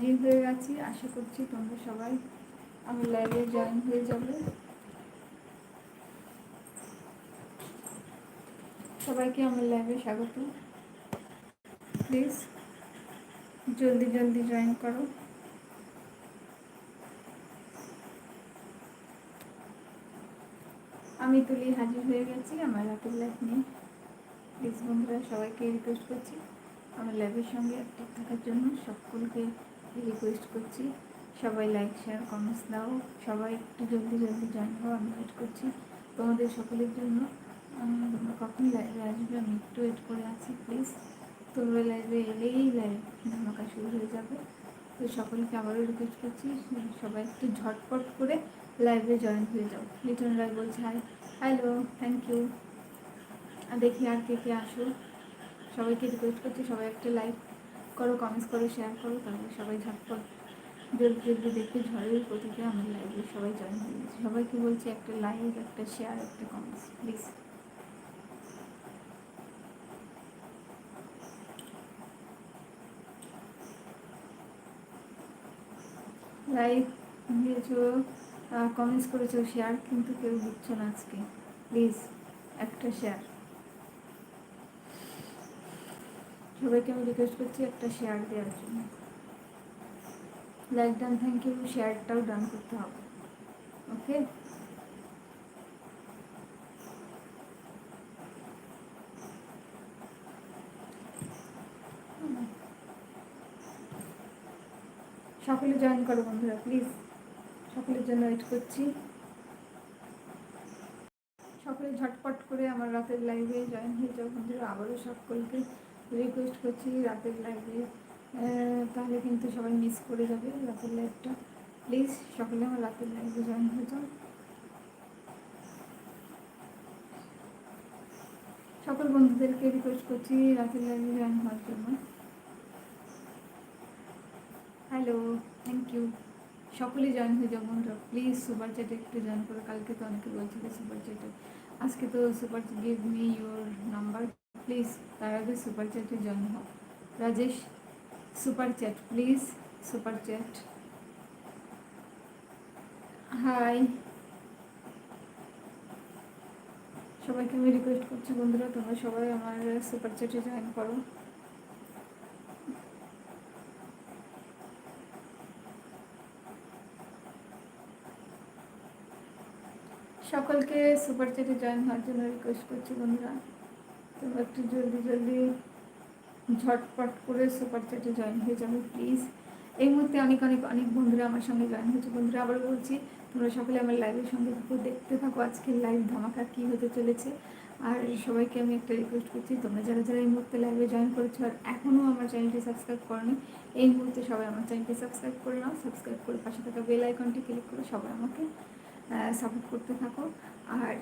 হাজির হয়ে গেছি আশা করছি তোমরা সবাই আমার লাইভে জয়েন হয়ে যাবে। সবাইকে আমার লাইভে স্বাগত। প্লিজ জলদি জলদি জয়েন করো। আমি তুলি হাজির হয়ে গেছি, আমার রাতের লাইফ নিয়ে প্লিজ বন্ধুরা, সবাইকে রিকোয়েস্ট করছি। আমার লাইভের সঙ্গে অ্যাক্টিভ থাকার জন্য সকলকে রিকোয়েস্ট করছি। সবাই লাইক শেয়ার কমেন্টস দাও। সবাই একটু জলদি জলদি জয়েন আমি ওয়েট করছি তোমাদের সকলের জন্য। তোমরা কখন লাইভে আসবে? আমি একটু ওয়েট করে আছি প্লিজ তোমরা লাইভে এলেই লাইভ ধামাকা শুরু হয়ে যাবে। তো সকলকে আবারও রিকোয়েস্ট করছি, সবাই একটু ঝটপট করে লাইভে জয়েন হয়ে যাও। লিটন রায় বলছে হাই হ্যালো থ্যাংক ইউ দেখি আর কে কে আসো সবাইকে রিকোয়েস্ট করছি, সবাই একটা লাইক করো কমেন্টস করো শেয়ার করো, তাহলে সবাই ঝটপট জলদি জলদি দেখে ঝড়ের প্রতিকে আমার লাইভে সবাই জয়েন হয়ে গেছে। সবাইকে বলছি একটা লাইক একটা শেয়ার একটা কমেন্টস প্লিজ লাইক দিয়েছ কমেন্টস করেছ শেয়ার কিন্তু কেউ দিচ্ছ না আজকে। প্লিজ একটা শেয়ার সবাইকে আমি রিকোয়েস্ট করছি একটা শেয়ার দেওয়ার জন্য। লাইক ডান থ্যাংক ইউ শেয়ারটাও ডান করতে হবে। ওকে সকলে জয়েন করো বন্ধুরা প্লিজ সকলের জন্য ওয়েট করছি। সকলে ঝটপট করে আমার রাতের লাইভে জয়েন হয়ে যাও বন্ধুরা, আবারও সকলকে। রিকোয়েস্ট করছি রাতের লাইভে তাহলে কিন্তু সবাই মিস করে যাবে রাতের লাইভটা প্লিজ সকলে আমার রাতের লাইভে জয়েন হয়ে যাও। সকল বন্ধুদেরকে রিকোয়েস্ট করছি রাতের লাইভে জয়েন হওয়ার জন্য। হ্যালো থ্যাংক ইউ সকলে জয়েন হয়ে যাও বন্ধুরা। প্লিজ সুপার চ্যাটে একটু জয়েন করো। কালকে তো অনেকে বলছিল সুপার চ্যাটে আজকে তো super chat give me your number please তার আগে সুপার চ্যাটে জয়েন হও Rajesh super chat please super chat hi সবাইকে আমি রিকোয়েস্ট করছি, বন্ধুরা, তোমরা সবাই আমার সুপার চ্যাটে জয়েন করো। সকলকে সুপার চ্যাটে জয়েন হওয়ার জন্য রিকোয়েস্ট করছি, বন্ধুরা। তোমরা একটু জলদি জলদি ঝটপট করে সুপার চ্যাটে জয়েন হয়ে যাবে প্লিজ এই মুহূর্তে অনেক অনেক অনেক বন্ধুরা আমার সঙ্গে জয়েন হয়েছে। বন্ধুরা আবার বলছি, তোমরা সকলে আমার লাইভের সঙ্গে থাকো, দেখতে থাকো আজকের লাইভ ধামাকা কী হতে চলেছে। আর সবাইকে আমি একটা রিকোয়েস্ট করছি, তোমরা যারা যারা এই মুহূর্তে লাইভে জয়েন করেছ আর এখনও আমার চ্যানেলটি সাবস্ক্রাইব করনি, এই মুহূর্তে সবাই আমার চ্যানেলটি সাবস্ক্রাইব করে নাও। সাবস্ক্রাইব করে পাশে থাকা বেল আইকনটি ক্লিক করে সবাই আমাকে সাপোর্ট করতে থাকো। আর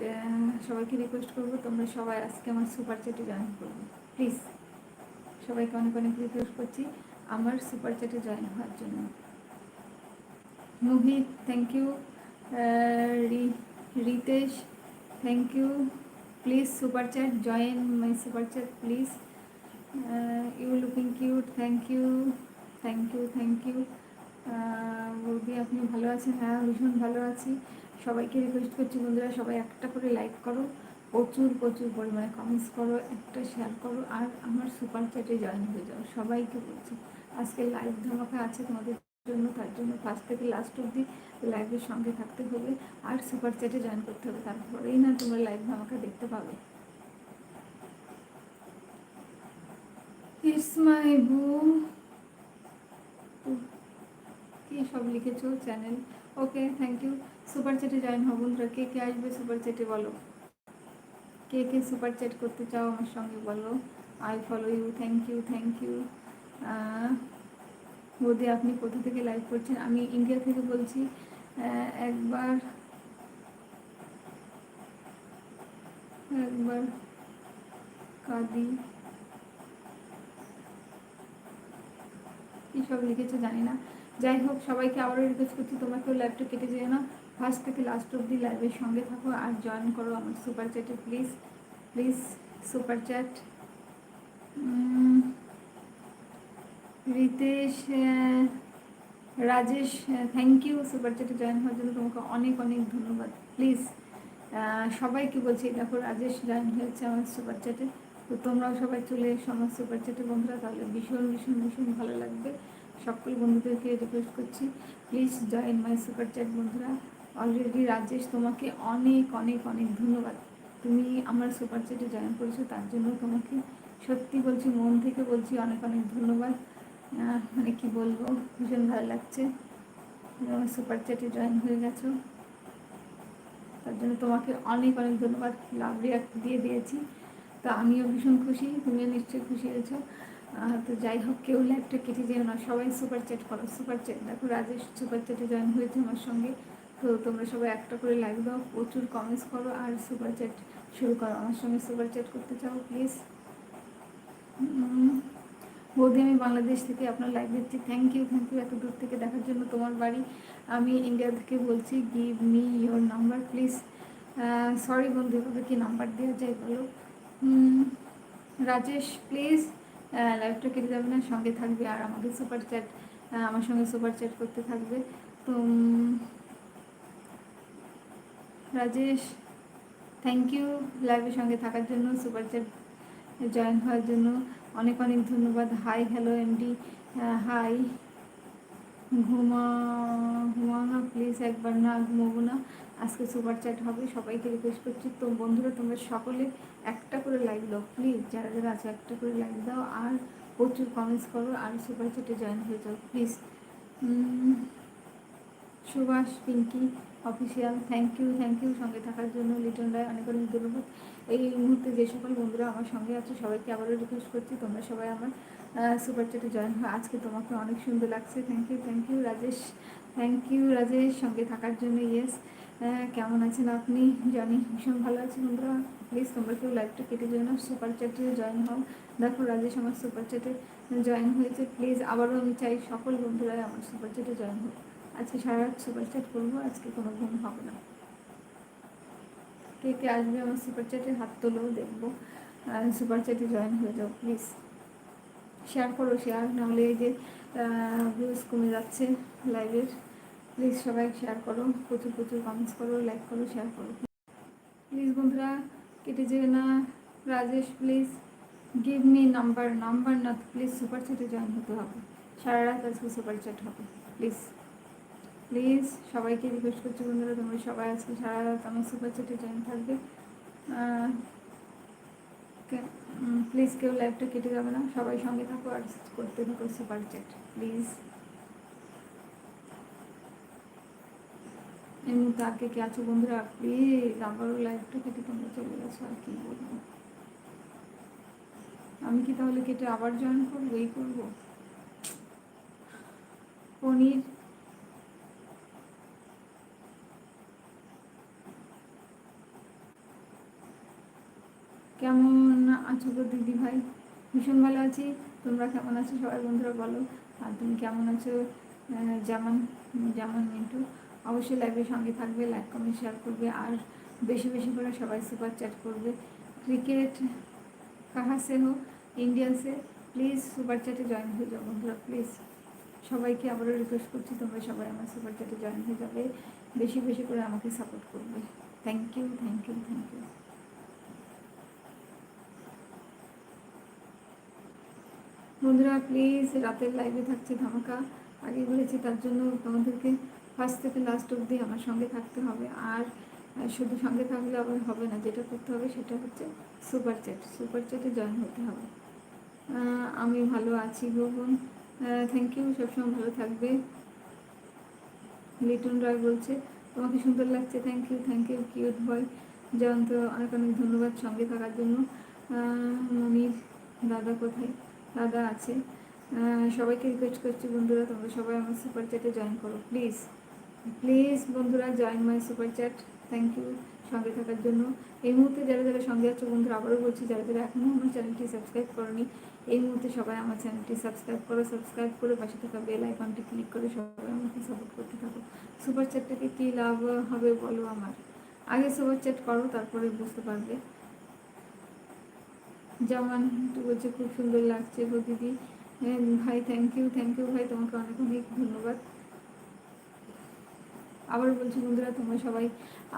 সবাইকে রিকোয়েস্ট করব তোমরা সবাই আজকে আমার সুপার চ্যাটে জয়েন করব। প্লিজ সবাইকে অনেক অনেক রিকোয়েস্ট করছি আমার সুপার চ্যাটে জয়েন হওয়ার জন্য। Mohit thank you Ritesh thank you please super chat join my super chat please you looking cute thank you thank you thank you বৌদি আপনি ভালো আছেন? হ্যাঁ ভীষণ ভালো আছি। সবাইকে রিকোয়েস্ট করছি, বন্ধুরা, সবাই একটা করে লাইক করো। প্রচুর প্রচুর পরিমাণে কমেন্টস করো, একটা শেয়ার করো, আর আমার সুপার চ্যাটে জয়েন হয়ে যাও। সবাইকে বলছি, আজকে লাইভ ধামাকা আছে তোমাদের জন্য, তার জন্য ফার্স্ট থেকে লাস্ট অব্দি লাইভের সঙ্গে থাকতে হবে, আর সুপার চ্যাটে জয়েন করতে হবে। তারপরেই না তোমরা লাইভ ধামাকা দেখতে পাবে। ইটস মাই বু কি সব লিখেছো channel okay thank you super চ্যাটে join হও বন্ধুরা। কে কে আসবে সুপার চ্যাটে বলো। কে কে সুপার চ্যাট করতে চাও আমার সঙ্গে বলো। I follow you thank you thank you Modi আপনি কোথা থেকে লাইভ করছেন? আমি ইন্ডিয়া থেকে বলছি। একবার একবার, কাদি। কী সব লিখেছে জানি না। যাই হোক সবাইকে আবারও রিকোয়েস্ট করছি, তোমাকেও লাইভটা কেটে যেও না। ফার্স্ট থেকে লাস্ট অব্দি লাইভের সঙ্গে থাকো আর জয়েন করো আমার super চ্যাটে please please super chat Ritesh Rajesh thank you super চ্যাটে join হওয়ার জন্য তোমাকে অনেক অনেক ধন্যবাদ। প্লিজ সবাইকে বলছি, দেখো, রাজেশ জয়েন হয়েছে আমার সুপার চ্যাটে তো তোমরাও সবাই চলে এসো আমার সুপার চ্যাটে বন্ধুরা, তাহলে ভীষণ ভীষণ ভীষণ ভালো লাগবে। সকল বন্ধুদেরকে রিকোয়েস্ট করছি please join my super chat বন্ধুরা। অলরেডি রাজেশ তোমাকে অনেক অনেক অনেক ধন্যবাদ। তুমি আমার সুপার চ্যাটে জয়েন করেছ, তার জন্য তোমাকে সত্যি বলছি, মন থেকে বলছি অনেক অনেক ধন্যবাদ। মানে কি বলব, ভীষণ ভালো লাগছে। আমার সুপার চ্যাটে জয়েন হয়ে গেছো। তার জন্য তোমাকে অনেক অনেক ধন্যবাদ। লাভ রিয়াক্ট দিয়ে দিয়েছি। তো আমিও ভীষণ খুশি, তুমিও নিশ্চয়ই খুশি হয়েছো। তো যাই হোক, কেউ লাইফটা কেটে যেও না। সবাই সুপার চ্যাট করো সুপার চ্যাট দেখো রাজেশ সুপার চ্যাটে জয়েন হয়েছে আমার সঙ্গে। তো তোমরা সবাই একটা করে লাইক দাও, প্রচুর কমেন্টস করো আর সুপার চ্যাট শুরু করো। আমার সঙ্গে সুপার চ্যাট করতে চাও প্লিজ বৌদি, আমি বাংলাদেশ থেকে আপনার লাইভ দিচ্ছি থ্যাংক ইউ থ্যাংক ইউ এত দূর থেকে দেখার জন্য তোমার বাড়ি। আমি ইন্ডিয়া থেকে বলছি give me your number please sorry বন্ধু, এভাবে কি নাম্বার দেওয়া যায় বলো? রাজেশ প্লিজ লাইভটা কেটে যাবে না, সঙ্গে থাকবে আর আমাকে সুপার চ্যাট আমার সঙ্গে সুপার চ্যাট করতে থাকবে। তো রাজেশ থ্যাংক ইউ লাইভের সঙ্গে থাকার জন্য সুপার চ্যাট জয়েন হওয়ার জন্য। অনেক অনেক ধন্যবাদ। হাই হ্যালো এমডি হাই ঘুমা, ঘুমাও না প্লিজ একবার না ঘুমাবো না। আজকে সুপার চ্যাট হবে, সবাইকে রিকোয়েস্ট করছি। তো বন্ধুরা, তোমরা সকলে একটা করে লাইক দাও প্লিজ যারা যারা আছে, একটা করে লাইক দাও আর প্রচুর কমেন্টস করো আর সুপার চ্যাটে জয়েন হয়ে যাও please Subhash, Pinky official thank you thank you সঙ্গে থাকার জন্য লিটন রায়, অনেক অনেক ধন্যবাদ। এই মুহূর্তে যে সকল বন্ধুরা আমার সঙ্গে আছে, সবাইকে আবারও রিকোয়েস্ট করছি, তোমরা সবাই আমার সুপার চ্যাটে জয়েন হয় আজকে তোমাকে অনেক সুন্দর লাগছে। Thank you thank you Rajesh. Thank you Rajesh. সঙ্গে থাকার জন্য ইয়েস কেমন আছেন আপনি? জানি, ভীষণ ভালো আছি বন্ধুরা। প্লিজ তোমরা কেউ লাইভটা কেটে যাও না সুপার চ্যাটে জয়েন হও। দেখো, রাজেশ আমার সুপার চ্যাটে জয়েন হয়েছে। প্লিজ আবারও আমি চাই সকল বন্ধুরাই আমার সুপার চ্যাটে জয়েন হোক। আজকে সারা রাত সুপার চ্যাট করব, আজকে কোনো ঘুম হবে না। কে কে আসবে আমার সুপার চ্যাটে হাত তোলেও দেখব। সুপার চ্যাটে জয়েন হয়ে যাও প্লিজ শেয়ার করো শেয়ার নাহলে এই যে ভিউজ কমে যাচ্ছে লাইভের প্লিজ সবাই শেয়ার করো, প্রচুর প্রচুর কমেন্টস করো লাইক করো শেয়ার করো। প্লিজ বন্ধুরা, কেটে যেবে না। Rajesh please give me number number না প্লিজ সুপার চ্যাটে জয়েন হতে হবে। সারা রাত আজকে সুপার চ্যাট হবে। প্লিজ প্লিজ সবাইকে রিকোয়েস্ট করছি বন্ধুরা, তোমরা সবাই আজকে সারা রাত আমার সুপার চ্যাটে জয়েন থাকবে। প্লিজ কেউ লাইভটা কেটে যাবে না। সবাই সঙ্গে থাকো আর করতে থাকো সুপার চ্যাট প্লিজ এই মুহূর্তে আর কে আছো বন্ধুরা? প্লিজ আবারও লাইভটা কেটে তোমরা চলে গেছো, আর কি বলব? আমি কি তাহলে কেটে আবার জয়েন করব? এই করব? পনির? কেমন আছো গো দিদি ভাই? ভীষণ ভালো আছি। তোমরা কেমন আছো সবাই বন্ধুরা বলো। আর তুমি কেমন আছো? যেমন যেমন মিন্টু? অবশ্যই লাইভের সঙ্গে থাকবে লাইক কমেন্ট শেয়ার করবে, আর বেশি বেশি করে সবাই সুপার চ্যাট করবে। ক্রিকেট কাহা সে হো ইন্ডিয়া প্লিজ সুপার চ্যাটে জয়েন হয়ে যাও বন্ধুরা প্লিজ সবাইকে আবারও রিকোয়েস্ট করছি, তোমরা সবাই আমার সুপার চ্যাটে জয়েন হয়ে যাবে। বেশি বেশি করে আমাকে সাপোর্ট করবে। Thank you thank you thank you বন্ধুরা প্লিজ রাতের লাইভে থাকছে ধামাকা। আগে বলেছি, তার জন্য তোমাদেরকে ফার্স্ট থেকে লাস্ট অবধি আমার সঙ্গে থাকতে হবে। আর শুধু সঙ্গে থাকলে আবার হবে না, যেটা করতে হবে সেটা হচ্ছে সুপার চ্যাট সুপার চ্যাটে জয়েন হতে হবে। আমি ভালো আছি গোপন থ্যাংক ইউ সবসময় ভালো থাকবে। লিটন রায় বলছে, তোমাকে সুন্দর লাগছে thank you thank you cute boy Jayanta, অনেক অনেক ধন্যবাদ সঙ্গে থাকার জন্য। মনির, দাদা কোথায়? দাদা আছে। সবাইকে রিকোয়েস্ট করছি বন্ধুরা, তোমরা সবাই আমার সুপার চ্যাটে জয়েন করো প্লিজ প্লিজ বন্ধুরা join my super chat thank you সঙ্গে থাকার জন্য। এই মুহূর্তে যারা যারা সঙ্গে আছো, বন্ধুরা, আবারও বলছি, যারা যারা এখনও আমার চ্যানেলটি সাবস্ক্রাইব করনি, এই মুহূর্তে সবাই আমার চ্যানেলটি সাবস্ক্রাইব করো সাবস্ক্রাইব করে পাশে থাকা বেল আইকনটি ক্লিক করে সবাই আমাকে সাপোর্ট করতে থাকো। সুপার চ্যাটটাকে কী লাভ হবে বলো আমার। আগে সুপার চ্যাট করো, তারপরে বুঝতে পারবে। যেমন একটু বলছে, খুব সুন্দর লাগছে গো দিদি। হ্যাঁ ভাই থ্যাংক ইউ থ্যাংক ইউ ভাই, তোমাকে অনেক অনেক ধন্যবাদ। আবার বলছি, বন্ধুরা, তোমরা সবাই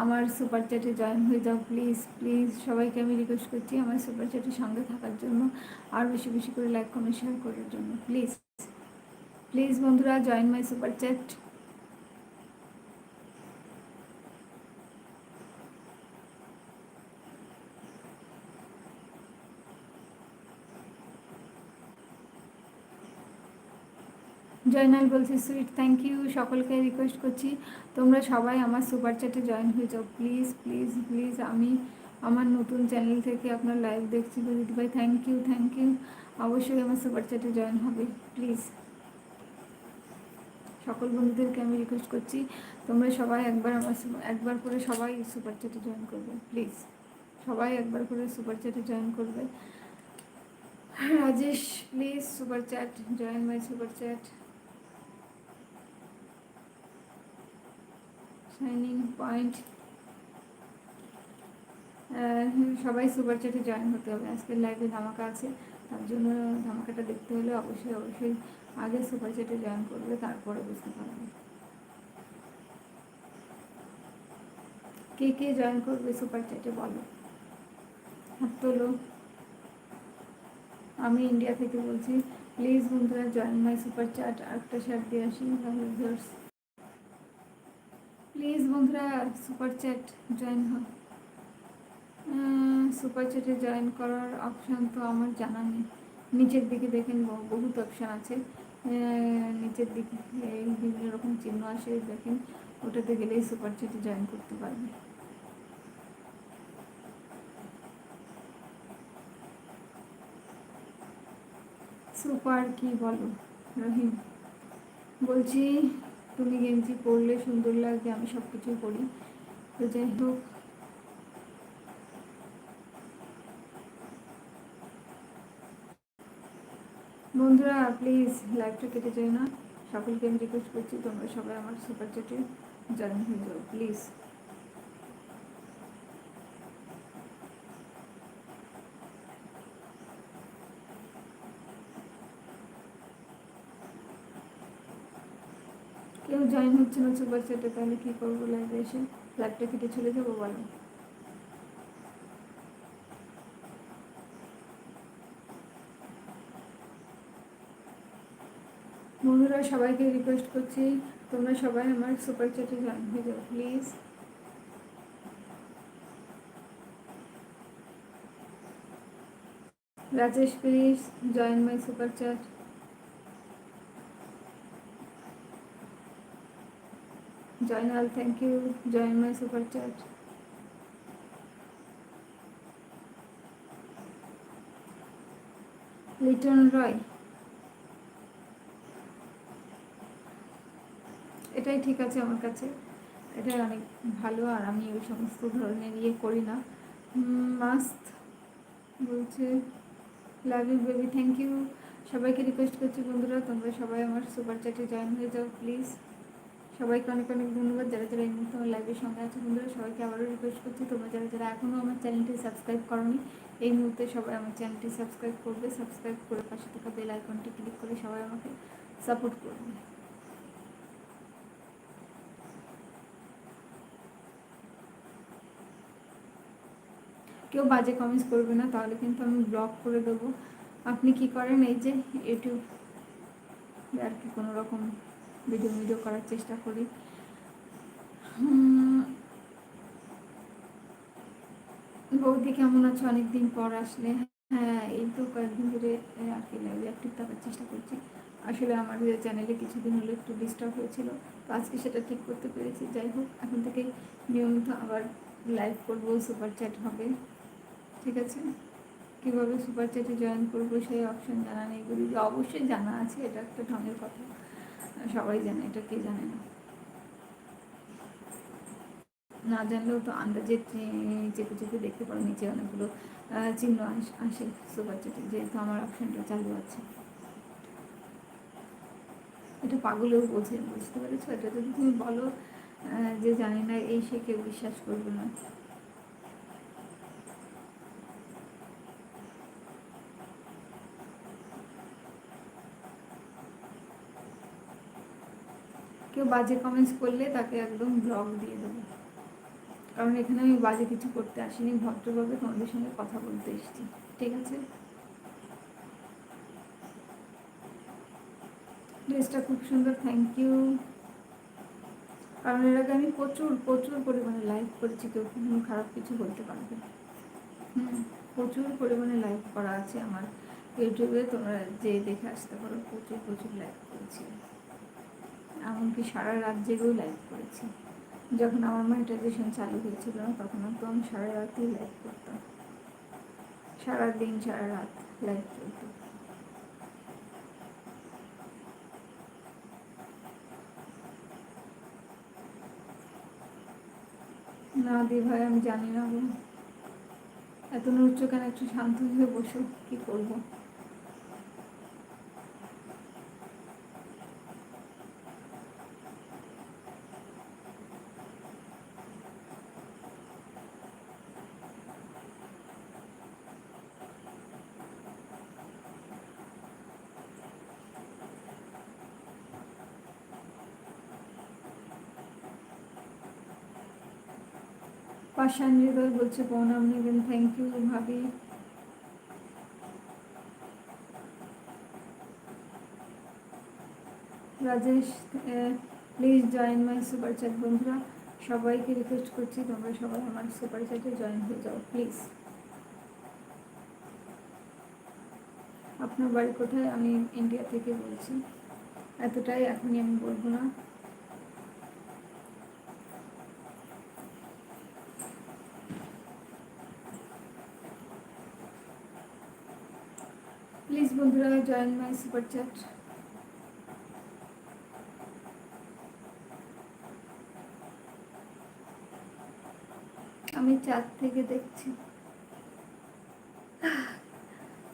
আমার সুপার চ্যাটে জয়েন হয়ে যাও প্লিজ প্লিজ সবাইকে আমি রিকোয়েস্ট করছি আমার সুপার চ্যাটের সঙ্গে থাকার জন্য, আর বেশি বেশি করে লাইক কমেন্ট শেয়ার করার জন্য প্লিজ প্লিজ বন্ধুরা join my super chat Joynal বলছি সুইট থ্যাংক ইউ সকলকে রিকোয়েস্ট করছি। তোমরা সবাই আমার সুপার চ্যাটে জয়েন হয়ে যাও। প্লিজ প্লিজ প্লিজ আমি আমার নতুন চ্যানেল থেকে আপনার লাইভ দেখছি। দিদি ভাই থ্যাংক ইউ থ্যাংক ইউ অবশ্যই আমার সুপার চ্যাটে জয়েন হবে। প্লিজ সকল বন্ধুদেরকে আমি রিকোয়েস্ট করছি, তোমরা সবাই একবার আমার একবার করে সবাই সুপার চ্যাটে জয়েন করবে। প্লিজ সবাই একবার করে সুপার চ্যাটে জয়েন করবে। Rajesh please super chat join my super chat shining point সবাই সুপার চ্যাটে জয়েন হতে হবে। আজকের লাইভে ধামাকা আছে। তার জন্য ধামাকাটা দেখতে হলে অবশ্যই অবশ্যই আগে সুপার চ্যাটে জয়েন করবে, তারপরে বুঝতে পারবে। কে কে জয়েন করবে সুপার চ্যাটে বলো। হাত তোলো আমি ইন্ডিয়া থেকে বলছি প্লিজ বন্ধুরা জয়েন মাই সুপার চ্যাট আরেকটা শেয়ার দিয়ে আসি প্লিজ বন্ধুরা সুপার চ্যাট জয়েন হোক। সুপার চ্যাটে জয়েন করার অপশান তো আমার জানা নেই। নিচের দিকে দেখেন বহুত অপশান আছে। নিচের দিকে এই বিভিন্ন রকম চিহ্ন আসে, দেখেন, ওটাতে গেলেই সুপার চ্যাটে জয়েন করতে পারবে। সুপার কি বলো, রহিম? বলছি তুমি গেঞ্জি পরলে সুন্দর লাগবে আমি সব কিছুই করি তো যাই হোক। বন্ধুরা প্লিজ লাইভটা কেটে যাই না সকলকে আমি রিকোয়েস্ট করছি তোমরা সবাই আমার সুপার চ্যাটে জয়েন হয়ে যাও প্লিজ জয়েন হচ্ছে না সুপার চ্যাটে তাহলে কী করব লাইভে এসে লাইভটা কেটে চলে যাব বলো। বন্ধুরা, সবাইকে রিকোয়েস্ট করছি, তোমরা সবাই আমার সুপার চ্যাটে জয়েন হয়ে যাও please Rajesh please join my super chat Joynal thank you join my super chat Liton Roy এটাই ঠিক আছে আমার কাছে। এটাই অনেক ভালো আর আমি ওই সমস্ত ধরনের ইয়ে করি না। মাস্ত বলছে love you baby thank you সবাইকে রিকোয়েস্ট করছি বন্ধুরা, তোমরা সবাই আমার সুপার চ্যাটে জয়েন হয়ে যাও প্লিজ সবাইকে অনেক অনেক ধন্যবাদ। যারা যারা এই মুহূর্তে আমার লাইভের সঙ্গে আছে বন্ধুরা, সবাইকে আবারও রিকোয়েস্ট করছি, তোমরা যারা যারা এখনও আমার চ্যানেলটি সাবস্ক্রাইব করনি, এই মুহূর্তে সবাই আমার চ্যানেলটি সাবস্ক্রাইব করবে। সাবস্ক্রাইব করে পাশে থাকা বেল আইকনটি ক্লিক করে সবাই আমাকে সাপোর্ট করবে। কেউ বাজে কমেন্টস করবে না, তাহলে কিন্তু আমি ব্লক করে দেবো। আপনি কি করেন? এই যে ইউটিউব আর কি কোনো রকম ভিডিও ভিডিও করার চেষ্টা করি। বৌদি কেমন আছো? অনেকদিন পর আসলে। হ্যাঁ এই তো কয়েকদিন ধরে অ্যাক্টিভ থাকার চেষ্টা করছি। আসলে আমার চ্যানেলে কিছুদিন হলো একটু ডিস্টার্ব হয়েছিল, তো আজকে সেটা ঠিক করতে পেরেছি। যাই হোক, এখন থেকে নিয়মিত আবার লাইভ করব সুপার চ্যাট হবে। ঠিক আছে? কীভাবে সুপার চ্যাটে জয়েন করব, সেই অপশন জানা নেই বলি অবশ্যই জানা আছে, এটা একটা ঢঙের কথা। সবাই জানে, এটা কে জানে না। না জানলেও তো আন্দাজে চেপে চেপে দেখতে পারো, নিচে অনেকগুলো চিহ্ন আসে সুপার চ্যাটে যেহেতু আমার অপশনটা চালু আছে। এটা পাগলেও বোঝে, বুঝতে পেরেছ? এটা যদি তুমি বলো যে জানি না, এই সে কেউ বিশ্বাস করবে না। বাজে কমেন্টস করলে তাকে একদম ব্লগ দিয়ে দেবো। কারণ এখানে আমি বাজে কিছু করতে আসিনি, ভদ্রভাবে তোমাদের সঙ্গে কথা বলতে এসেছি। ঠিক আছে? ড্রেসটা খুব সুন্দর থ্যাংক ইউ কারণ এর আগে আমি প্রচুর প্রচুর পরিমাণে লাইভ করেছি, কেউ কোনো খারাপ কিছু বলতে পারবে হুম, প্রচুর পরিমাণে লাইভ করা আছে আমার। ইউটিউবে তোমরা যে দেখে আসতে পারো, প্রচুর প্রচুর লাইভ করেছি। এমনকি সারা রাত জেগেও লাইভ করেছি। যখন আমার মনিটাইজেশন চালু হয়েছিল, তখন তো আমি সারা রাতই লাইভ করতাম। সারা দিন, সারা রাত লাইভ করতাম না দি ভাই, আমি জানি না এত নড়ছো কেন একটু শান্ত হয়ে বসো, কি করব? পাশান হৃদয় বলছে, প্রণাম নেবেন থ্যাংক ইউ ভাবি। Rajesh please join my super chat বন্ধুরা। সবাইকে রিকোয়েস্ট করছি, তোমরা সবাই আমার সুপার চ্যাটে জয়েন হয়ে যাও প্লিজ আপনার বাড়ি কোথায়? আমি ইন্ডিয়া থেকে বলছি। এতটাই, এখনই আমি বলব না প্লিজ বন্ধুরা জয়েন মাই সুপার চ্যাট আমি চাঁদ থেকে দেখছি।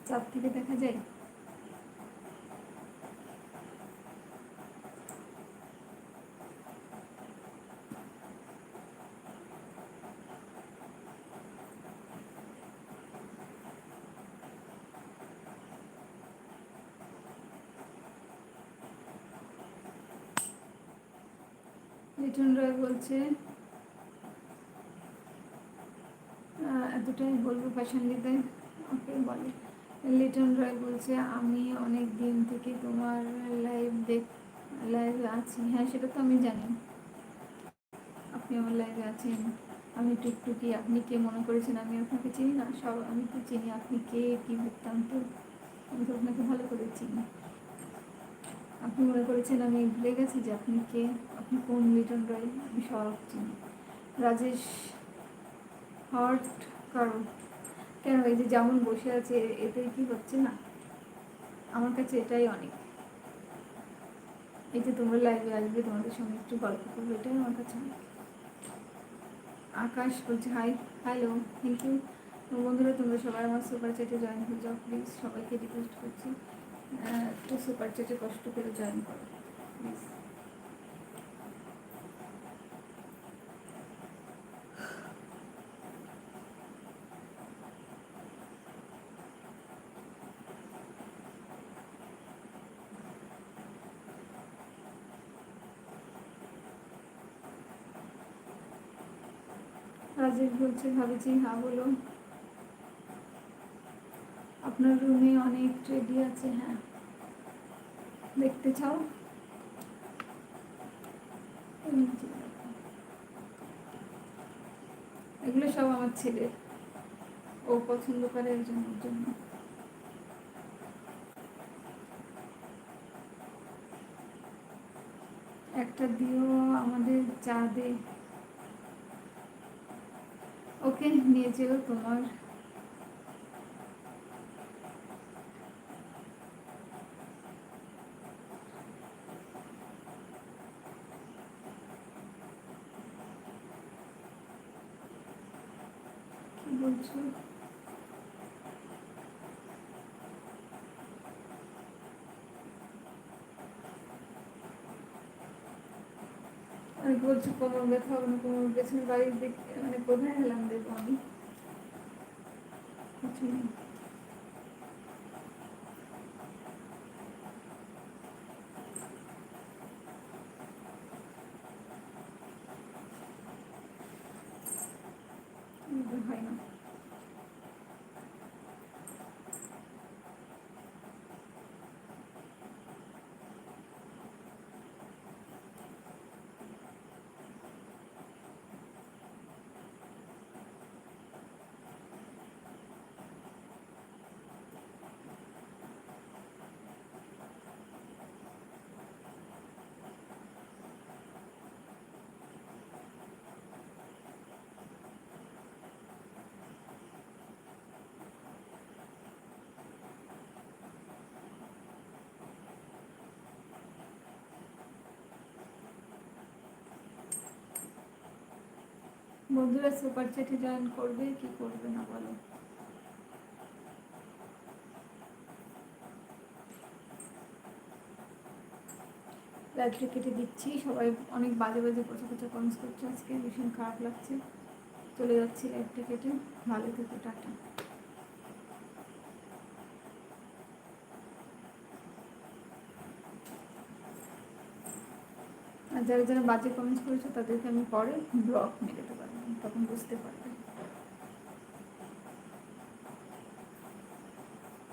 চাঁদ থেকে দেখা যায়? লিটন রয় বলছে এতটাই বলব প্যাশনলিতে ওকে বলে। লিটন রয় বলছে, আমি অনেক দিন থেকে তোমার লাইভ দেখ লাইভে আছি। হ্যাঁ সেটা তো আমি জানি। আপনি আমার লাইভে আছেন। আমি টুকটুকি আপনি কে মনে করেছেন আমি আপনাকে চিনি না? সব, আমি তো চিনি। আপনি কে, কী বৃত্তান্ত? আমি তো আপনাকে ভালো করে চিনি। আপনি মনে করেছেন আমি ভুলে গেছি যে আপনি কে? আপনি কোন লিটন রয়? আমি সব চিনি রাজেশ হট কারণ। কেন এই যে যেমন বসে আছে এতে কি হচ্ছে না? আমার কাছে এটাই অনেক। এই যে তোমরা লাইভে আসবে, তোমাদের সঙ্গে একটু গল্প করব, এটাই আমার কাছে অনেক। আকাশ বলছে হাই হ্যালো থ্যাংক ইউ বন্ধুরা, তোমরা সবাই আমার সুপার চ্যাটে জয়েন হয়ে যাও প্লিজ সবাইকে রিকোয়েস্ট করছি। একটু সুপার চ্যাটে কষ্ট করে। জয়েন করো প্লিজ রাজেশ বলছে ভাবেছি হ্যাঁ বলো। আপনার রুমে অনেক রেডি আছে হ্যাঁ। দেখতে চাও? এগুলো সব আমার ছেলের। ও পছন্দ করে একজনের জন্য। একটা দিও আমাদের চা দে ওকে, নিয়ে যেও তোমার। বলছো। আমি বলছি কোমর ব্যথা হবে না কোমর পেছনে বাড়ির দিক মানে কোথায় হেলাম দেবো আমি? কিছু নেই। হয় না। বন্ধুরা সুপার চ্যাটে জয়েন করবে, কি করবে না বলো? লাইভটা কেটে দিচ্ছি। সবাই অনেক বাজে বাজে পচা পচা কমেন্টস করছে আজকে, ভীষণ খারাপ লাগছে। চলে যাচ্ছি লাইভটা কেটে ভালো থেকে, টাটা আর যারা যারা বাজে কমেন্টস করেছ তাদেরকে আমি পরে ব্লক মেরে দেবো তখন বুঝতে পারবে।